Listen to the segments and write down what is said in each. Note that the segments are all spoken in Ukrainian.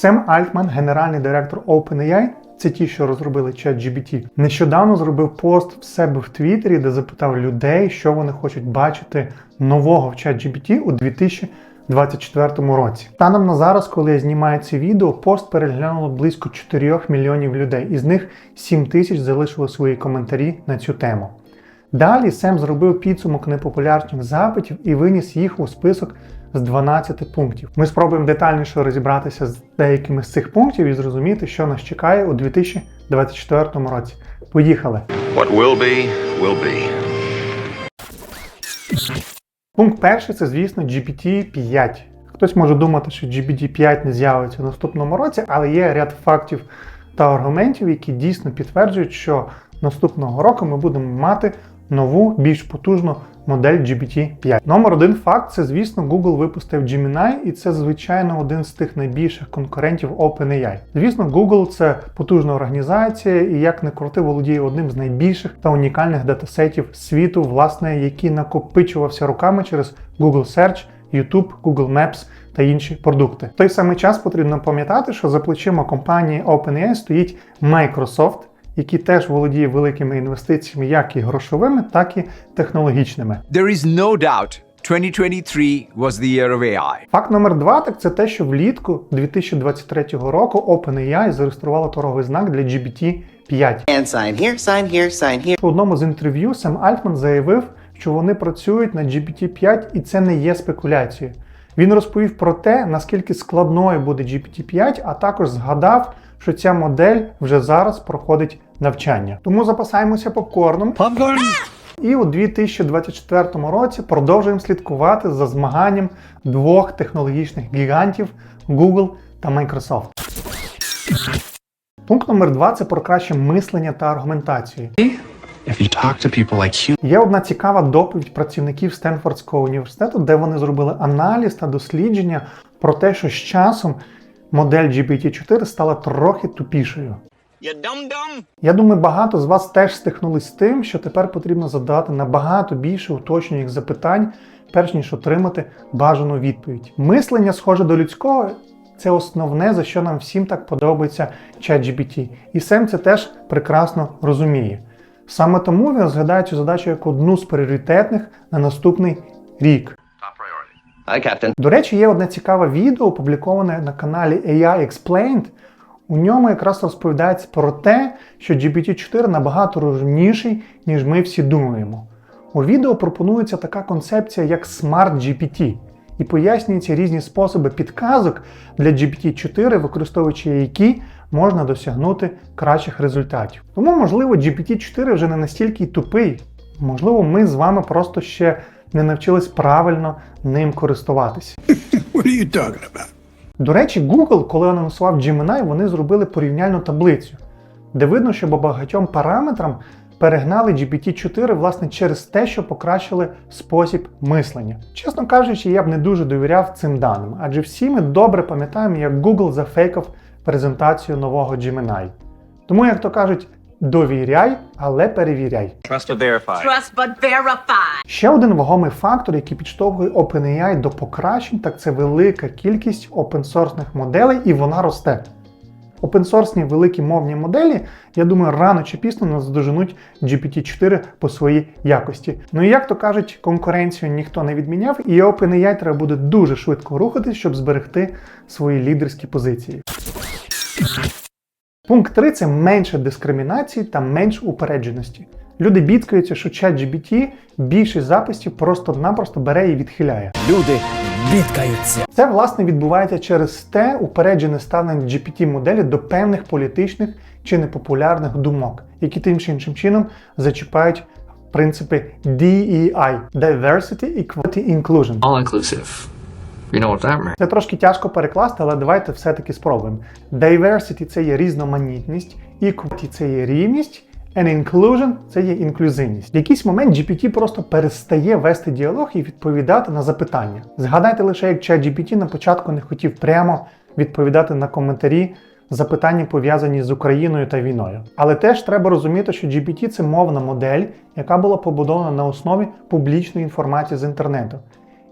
Сем Альтман, генеральний директор OpenAI, це ті, що розробили ChatGPT, нещодавно зробив пост в себе в Твіттері, де запитав людей, що вони хочуть бачити нового в ChatGPT у 2024 році. Станом на зараз, коли я знімаю це відео, пост переглянуло близько 4 мільйонів людей, із них 7 тисяч залишили свої коментарі на цю тему. Далі Сем зробив підсумок непопулярних запитів і виніс їх у список з 12 пунктів. Ми спробуємо детальніше розібратися з деякими з цих пунктів і зрозуміти, що нас чекає у 2024 році. Поїхали! What will be, will be. Пункт перший це, звісно, GPT-5. Хтось може думати, що GPT-5 не з'явиться в наступному році, але є ряд фактів та аргументів, які дійсно підтверджують, що наступного року ми будемо мати нову, більш потужну модель GPT-5. Номер один факт це, звісно, Google випустив Gemini, і це, звичайно, один з тих найбільших конкурентів OpenAI. Звісно, Google це потужна організація, і як не крути, володіє одним з найбільших та унікальних датасетів світу, власне, який накопичувався руками через Google Search, YouTube, Google Maps та інші продукти. В той самий час потрібно пам'ятати, що за плечима компанії OpenAI стоїть Microsoft, який теж володіє великими інвестиціями, як і грошовими, так і технологічними. There is no doubt 2023 was the year of AI. Факт номер два так це те, що влітку 2023 року OpenAI зареєструвала торговий знак для GPT-5. And sign here, sign here, sign here. У одному з інтерв'ю Сем Альтман заявив, що вони працюють над GPT-5 і це не є спекуляцією. Він розповів про те, наскільки складною буде GPT-5, а також згадав, що ця модель вже зараз проходить навчання. Тому запасаємося попкорном. І у 2024 році продовжуємо слідкувати за змаганням двох технологічних гігантів Google та Microsoft. Пункт номер два це про краще мислення та аргументацію. If you talk to people like humans, Є одна цікава доповідь працівників Стенфордського університету, де вони зробили аналіз та дослідження про те, що з часом модель GPT-4 стала трохи тупішою. Я думаю, багато з вас теж стикнулись з тим, що тепер потрібно задати набагато більше уточнюючих запитань, перш ніж отримати бажану відповідь. Мислення, схоже до людського, це основне, за що нам всім так подобається ChatGPT. І Сем це теж прекрасно розуміє. Саме тому він розглядає цю задачу як одну з пріоритетних на наступний рік. Hi, Captain. До речі, є одне цікаве відео, опубліковане на каналі AI Explained. У ньому якраз розповідається про те, що GPT-4 набагато розумніший, ніж ми всі думаємо. У відео пропонується така концепція, як Smart GPT, і пояснюються різні способи підказок для GPT-4, використовуючи які можна досягнути кращих результатів. Тому, можливо, GPT-4 вже не настільки тупий. Можливо, ми з вами просто ще не навчились правильно ним користуватися. what are you talking about? До речі, Google, коли анонсував Gemini, вони зробили порівняльну таблицю, де видно, що по багатьом параметрам перегнали GPT-4 власне через те, що покращили спосіб мислення. Чесно кажучи, я б не дуже довіряв цим даним, адже всі ми добре пам'ятаємо, як Google зафейкав презентацію нового Gemini. Тому, як то кажуть, довіряй, але перевіряй. Trust but verify. Trust but verify. Ще один вагомий фактор, який підштовхує OpenAI до покращень, так це велика кількість опенсорсних моделей, і вона росте. Опенсорсні великі мовні моделі, я думаю, рано чи пізно наздоженуть GPT-4 по своїй якості. Ну і як то кажуть, конкуренцію ніхто не відміняв, і OpenAI треба буде дуже швидко рухатись, щоб зберегти свої лідерські позиції. Пункт 3 це менше дискримінації та менш упередженості. Люди бідкаються, що ChatGPT більшість записів просто-напросто бере і відхиляє. Люди бідкаються. Це власне відбувається через те упереджене ставлення GPT-моделі до певних політичних чи непопулярних думок, які тим чи іншим чином зачіпають принципи DEI – Diversity, Equality, Inclusion. All inclusive. You know what that means? Це трошки тяжко перекласти, але давайте все-таки спробуємо. Diversity – це є різноманітність, equality – це є рівність, and inclusion – це є інклюзивність. В якийсь момент GPT просто перестає вести діалог і відповідати на запитання. Згадайте лише, як ChatGPT на початку не хотів прямо відповідати на коментарі запитання пов'язані з Україною та війною. Але теж треба розуміти, що GPT – це мовна модель, яка була побудована на основі публічної інформації з інтернету.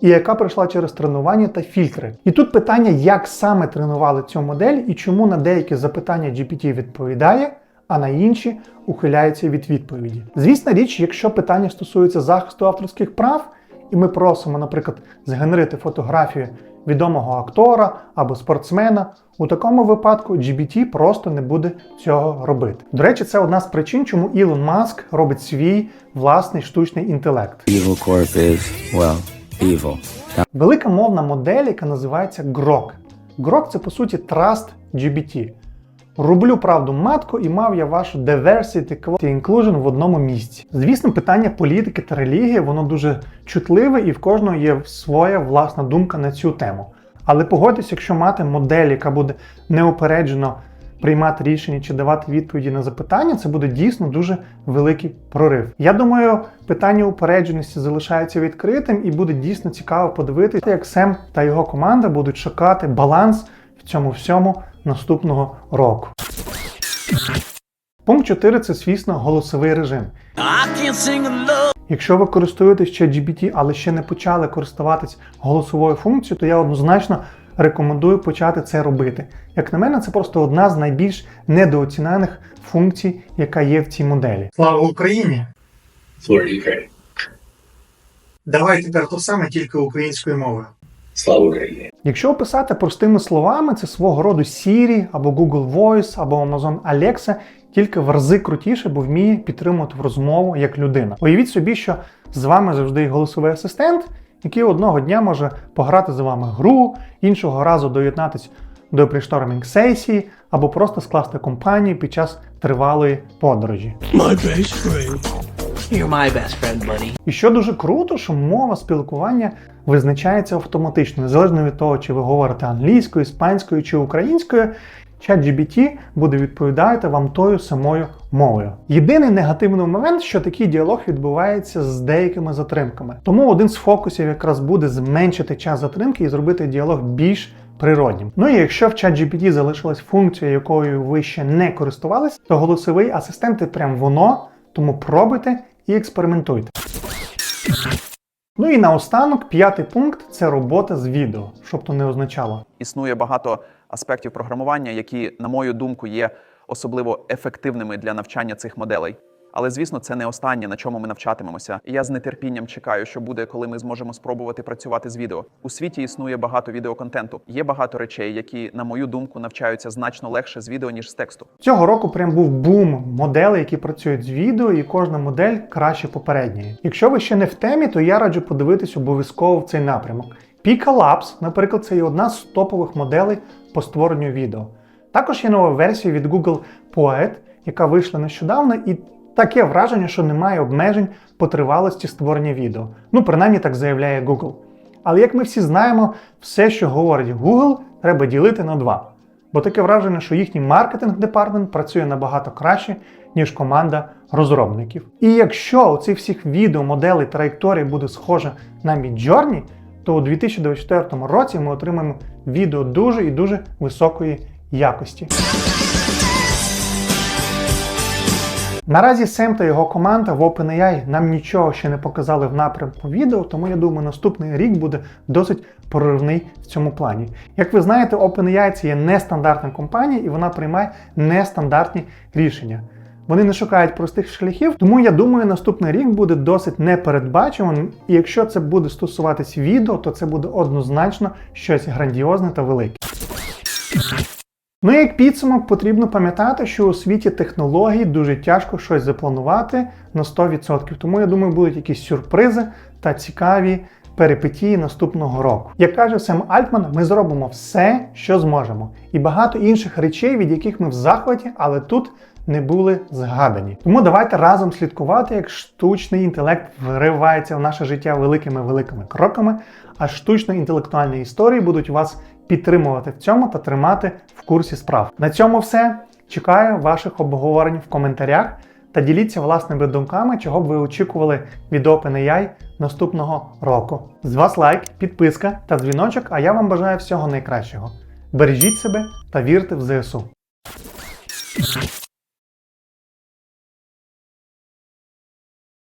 І яка пройшла через тренування та фільтри. І тут питання, як саме тренували цю модель і чому на деякі запитання GPT відповідає, а на інші ухиляється від відповіді. Звісна річ, якщо питання стосується захисту авторських прав, і ми просимо, наприклад, згенерити фотографію відомого актора або спортсмена, у такому випадку GBT просто не буде цього робити. До речі, це одна з причин, чому Ілон Маск робить свій власний штучний інтелект. Is, well, evil. Велика мовна модель, яка називається Grok. Grok це по суті Trust GBT. Рублю правду матку і мав я вашу diversity equality inclusion в одному місці. Звісно, питання політики та релігії воно дуже чутливе і в кожного є своя власна думка на цю тему. Але погодьтесь, якщо мати модель, яка буде неупереджено приймати рішення чи давати відповіді на запитання, це буде дійсно дуже великий прорив. Я думаю, питання упередженості залишається відкритим і буде дійсно цікаво подивитися, як Сем та його команда будуть шукати баланс в цьому всьому наступного року. Пункт 4 це, звісно, голосовий режим. Якщо ви користуєтесь ChatGPT, але ще не почали користуватись голосовою функцією, то я однозначно рекомендую почати це робити. Як на мене, це просто одна з найбільш недооцінених функцій, яка є в цій моделі. Слава Україні! Слава Україні! Давай тепер то саме тільки українською мовою. Слава Україні! Якщо описати простими словами, це свого роду Siri або Google Voice або Amazon Alexa, тільки в рази крутіше, бо вміє підтримувати в розмову як людина. Уявіть собі, що з вами завжди голосовий асистент, який одного дня може пограти з вами гру, іншого разу доєднатися до приштормінг сесії або просто скласти компанію під час тривалої подорожі. My best friend. You're my best friend, buddy. І що дуже круто, що мова спілкування визначається автоматично, незалежно від того, чи ви говорите англійською, іспанською чи українською. ChatGPT буде відповідати вам тою самою мовою. Єдиний негативний момент, що такий діалог відбувається з деякими затримками. Тому один з фокусів якраз буде зменшити час затримки і зробити діалог більш природнім. Ну і якщо в ChatGPT залишилась функція, якою ви ще не користувались, то голосовий асистент це прям воно, тому пробуйте і експериментуйте. Ну і наостанок, п'ятий пункт це робота з відео, щоб то не означало. Існує багато аспектів програмування, які, на мою думку, є особливо ефективними для навчання цих моделей. Але звісно, це не останнє, на чому ми навчатимемося. Я з нетерпінням чекаю, що буде, коли ми зможемо спробувати працювати з відео. У світі існує багато відеоконтенту. Є багато речей, які, на мою думку, навчаються значно легше з відео ніж з тексту. Цього року прям був бум моделей, які працюють з відео, і кожна модель краще попередньої. Якщо ви ще не в темі, то я раджу подивитись обов'язково в цей напрямок. Pika Labs, наприклад, це є одна з топових моделей по створенню відео. Також є нова версія від Google Poet, яка вийшла нещодавно, і таке враження, що немає обмежень по тривалості створення відео. Ну, принаймні так заявляє Google. Але як ми всі знаємо, все, що говорить Google, треба ділити на два. Бо таке враження, що їхній маркетинг департмент працює набагато краще, ніж команда розробників. І якщо у цих всіх відео, моделей, траєкторій буде схоже на Midjourney, то у 2024 році ми отримаємо відео дуже і дуже високої якості. Наразі Сем та його команда в OpenAI нам нічого ще не показали в напрямку відео, тому я думаю, наступний рік буде досить проривний в цьому плані. Як ви знаєте, OpenAI це є нестандартна компанія і вона приймає нестандартні рішення. Вони не шукають простих шляхів, тому я думаю, наступний рік буде досить непередбачуваним. І якщо це буде стосуватись відео, то це буде однозначно щось грандіозне та велике. Ну як підсумок, потрібно пам'ятати, що у світі технологій дуже тяжко щось запланувати на 100%. Тому я думаю, будуть якісь сюрпризи та цікаві перипетії наступного року. Як каже Сем Альтман, ми зробимо все, що зможемо, і багато інших речей, від яких ми в захваті, але тут не були згадані. Тому давайте разом слідкувати, як штучний інтелект вривається в наше життя великими великими кроками, а штучно-інтелектуальні історії будуть вас підтримувати в цьому та тримати в курсі справ. На цьому все. Чекаю ваших обговорень в коментарях та діліться власними думками, чого б ви очікували від OpenAI наступного року. З вас лайк, підписка та дзвіночок, а я вам бажаю всього найкращого. Бережіть себе та вірте в ЗСУ.